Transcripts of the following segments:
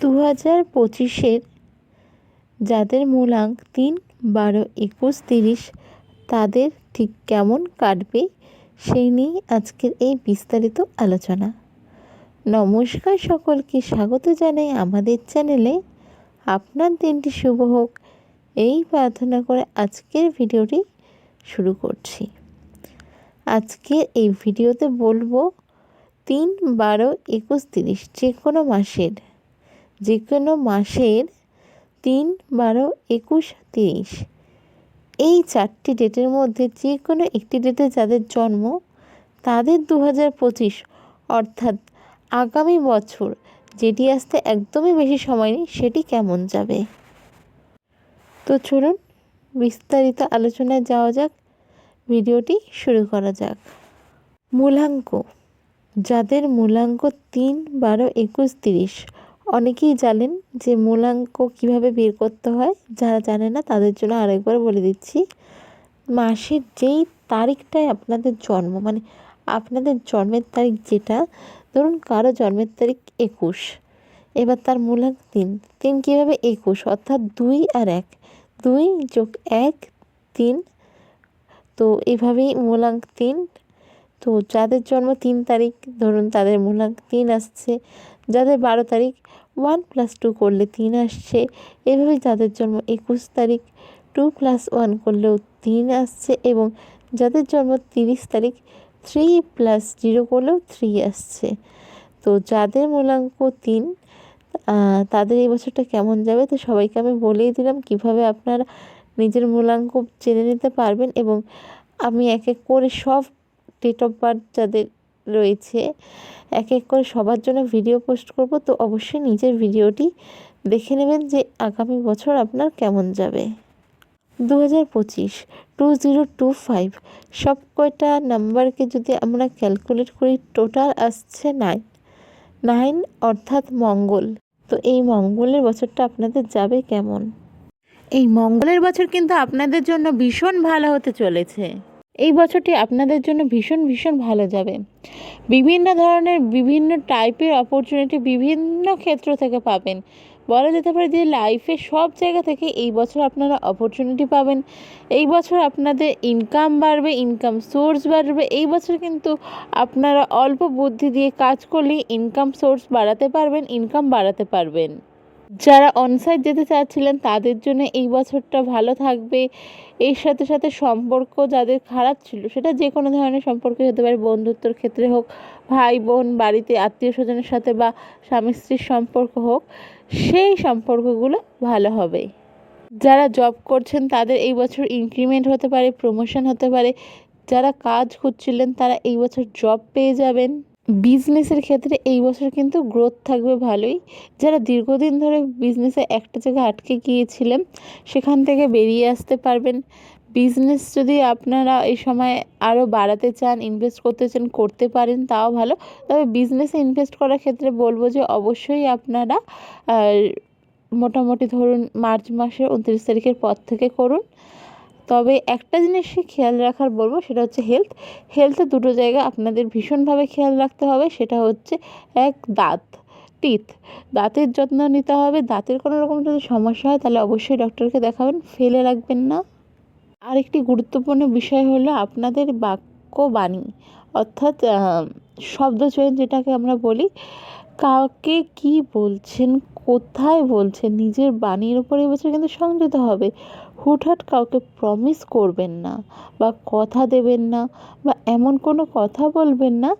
দু হাজার পঁচিশের যাদের মূলাঙ্ক তিন, বারো, একুশ, তিরিশ, তাদের ঠিক কেমন কাটবে সেই নিয়ে আজকের এই বিস্তারিত আলোচনা। নমস্কার সকলকে, স্বাগত জানাই আমাদের চ্যানেলে। আপনার দিনটি শুভ হোক। এই প্রার্থনা করে আজকের ভিডিওটি শুরু করছি। আজকের এই ভিডিওতে বলব তিন, বারো, একুশ, তিরিশ যে কোনো মাসের যে কোনো মাসের তিন বারো একুশ তিরিশ। এই চারটি ডেটের মধ্যে যে কোনো একটি ডেটে যাদের জন্ম তাদের দু হাজার পঁচিশ, অর্থাৎ আগামী বছর যেটি আসতে একদমই বেশি সময় নেই, সেটি কেমন যাবে? তো চলুন বিস্তারিত আলোচনায় যাওয়া যাক, ভিডিওটি শুরু করা যাক। মূলাঙ্ক, যাদের মূলাঙ্ক তিন বারো একুশ তিরিশ অনেকেই জানেন যে মূলাঙ্ক কীভাবে বের করতে হয়। যারা জানে না, তাদের জন্য আরেকবার বলে দিচ্ছি। মাসের যেই তারিখটায় আপনাদের জন্ম মানে আপনাদের জন্মের তারিখ যেটা, ধরুন কারও জন্মের তারিখ একুশ, এবার তার মূলাঙ্ক তিন। তিন কীভাবে একুশ? অর্থাৎ দুই আর এক। দুই যোগ এক, তিন। তো এভাবেই মূলাঙ্ক তিন। তো যাদের জন্ম তিন তারিখ, ধরুন তাদের মূলাঙ্ক তিন আসছে। যাদের বারো তারিখ ওয়ান প্লাস টু করলে তিন আসছে। এভাবে যাদের জন্ম একুশ তারিখ, টু প্লাস ওয়ান করলেও তিন আসছে এবং যাদের জন্ম তিরিশ তারিখ, থ্রি প্লাস জিরো করলেও থ্রি আসছে। তো যাদের মূলাঙ্ক তিন তাদের এই বছরটা কেমন যাবে তো সবাইকে আমি বলেই দিলাম কীভাবে আপনারা নিজের মূলাঙ্ক জেনে নিতে পারবেন এবং আমি এক এক করে সব ডেট অফ বার্থ যাদের রয়েছে। এক এক করে সবার জন্য ভিডিও পোস্ট করব, তো অবশ্যই নিজের ভিডিওটি দেখে নেবেন যে আগামী বছর আপনার কেমন যাবে। দু হাজার পঁচিশ টু জিরো টু ফাইভ সব কয়টা নাম্বারকে যদি আমরা ক্যালকুলেট করি টোটাল আসছে নাইন নাইন অর্থাৎ মঙ্গল। তো এই মঙ্গলের বছরটা আপনাদের যাবে কেমন? এই মঙ্গলের বছর কিন্তু আপনাদের জন্য ভীষণ ভালো হতে চলেছে। এই বছরটি আপনাদের জন্য ভীষণ ভীষণ ভালো যাবে। বিভিন্ন ধরনের, বিভিন্ন টাইপের অপরচুনিটি বিভিন্ন ক্ষেত্র থেকে পাবেন। বলা যেতে পারে যে লাইফে সব জায়গা থেকে এই বছর আপনারা অপরচুনিটি পাবেন। এই বছর আপনাদের ইনকাম বাড়বে ইনকাম সোর্স বাড়বে। এই বছর কিন্তু আপনারা অল্প বুদ্ধি দিয়ে কাজ করলে ইনকাম সোর্স বাড়াতে পারবেন ইনকাম বাড়াতে পারবেন। যারা অনসাইড যেতে চাচ্ছিলেন, তাদের জন্য এই বছরটা ভালো থাকবে। এর সাথে সাথে সম্পর্ক যাদের খারাপ ছিল, সেটা যে কোনো ধরনের সম্পর্ক হতে পারে, বন্ধুত্বর ক্ষেত্রে হোক ভাই বোন বাড়িতে আত্মীয় স্বজনের সাথে বা স্বামী স্ত্রীর সম্পর্ক হোক, সেই সম্পর্কগুলো ভালো হবে। যারা জব করছেন, তাদের এই বছর ইনক্রিমেন্ট হতে পারে প্রমোশন হতে পারে। যারা কাজ খুঁজছিলেন, তারা এই বছর জব পেয়ে যাবেন। বিজনেসের ক্ষেত্রে এই বছর কিন্তু গ্রোথ থাকবে ভালোই। যারা দীর্ঘদিন ধরে বিজনেসে একটা জায়গায় আটকে গিয়েছিলেন, সেখান থেকে বেরিয়ে আসতে পারবেন। বিজনেস যদি আপনারা এই সময় আরও বাড়াতে চান ইনভেস্ট করতে চান, করতে পারেন, তাও ভালো। তবে বিজনেসে ইনভেস্ট করার ক্ষেত্রে বলব যে অবশ্যই আপনারা মোটামুটি ধরুন মার্চ মাসের উনত্রিশ তারিখের পর থেকে করুন। তবে একটা জিনিসই খেয়াল রাখার বলব, সেটা হচ্ছে হেলথ হেলথে দুটো জায়গা আপনাদের ভীষণভাবে খেয়াল রাখতে হবে, সেটা হচ্ছে এক, দাঁত। টিথ দাঁতের যত্ন নিতে হবে। দাঁতের কোনো রকম যদি সমস্যা হয়, তাহলে অবশ্যই ডক্টরকে দেখাবেন। ফেলে রাখবেন না। আরেকটি গুরুত্বপূর্ণ বিষয় হলো আপনাদের বাক্য বাণী অর্থাৎ শব্দ চয়ন যেটাকে আমরা বলি কাউকে কি বলছেন, কোথায় বলছেন, নিজের বাণীর উপর এবছর কিন্তু সংযত হবে। হুটহাট কাউকে প্রমিস করবেন না বা কথা দেবেন না বা এমন কোনো কথা বলবেন না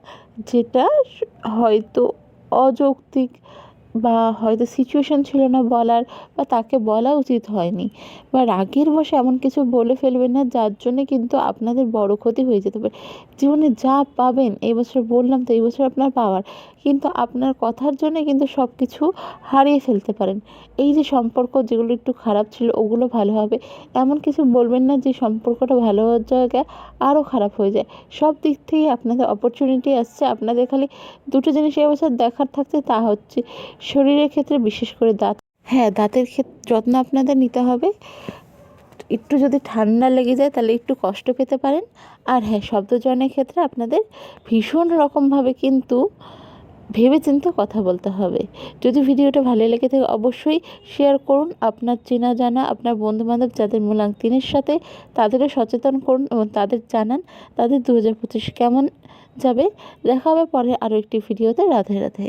যেটা হয়তো অযৌক্তিক বা হয়তো সিচুয়েশান ছিল না বলার বা তাকে বলা উচিত হয়নি বা রাগের বশে এমন কিছু বলে ফেলবেন না, যার জন্যে কিন্তু আপনাদের বড় ক্ষতি হয়ে যেতে পারে। জীবনে যা পাবেন, এই বছর বললাম তো এই বছর আপনার পাওয়ার, কিন্তু আপনার কথার জন্যে কিন্তু সব কিছু হারিয়ে ফেলতে পারেন। এই যে সম্পর্ক যেগুলো একটু খারাপ ছিল, ওগুলো ভালো হবে। এমন কিছু বলবেন না যে সম্পর্কটা ভালো হওয়ার জায়গায় আরও খারাপ হয়ে যায়। সব দিক থেকে আপনাদের অপরচুনিটি আসছে। আপনাদের খালি দুটো জিনিস এবছর দেখার থাকছে, তা হচ্ছে শরীরের ক্ষেত্রে, বিশেষ করে দাঁত। হ্যাঁ দাঁতের ক্ষেত্রে যত্ন আপনাদের নিতে হবে। একটু যদি ঠান্ডা লেগে যায়, তাহলে একটু কষ্ট পেতে পারেন। আর হ্যাঁ শব্দচয়নের ক্ষেত্রে আপনাদের ভীষণ রকমভাবে কিন্তু ভেবে চিন্তে কথা বলতে হবে। যদি ভিডিওটা ভালো লেগে থাকে, অবশ্যই শেয়ার করুন। আপনার চেনা জানা, আপনার বন্ধুবান্ধব যাদের মূলাঙ্ক তিনের সাথে, তাদেরও সচেতন করুন এবং তাদের জানান, তাদের দু হাজার পঁচিশ কেমন যাবে। দেখা হবে পরে আরও একটি ভিডিওতে। রাধে রাধে।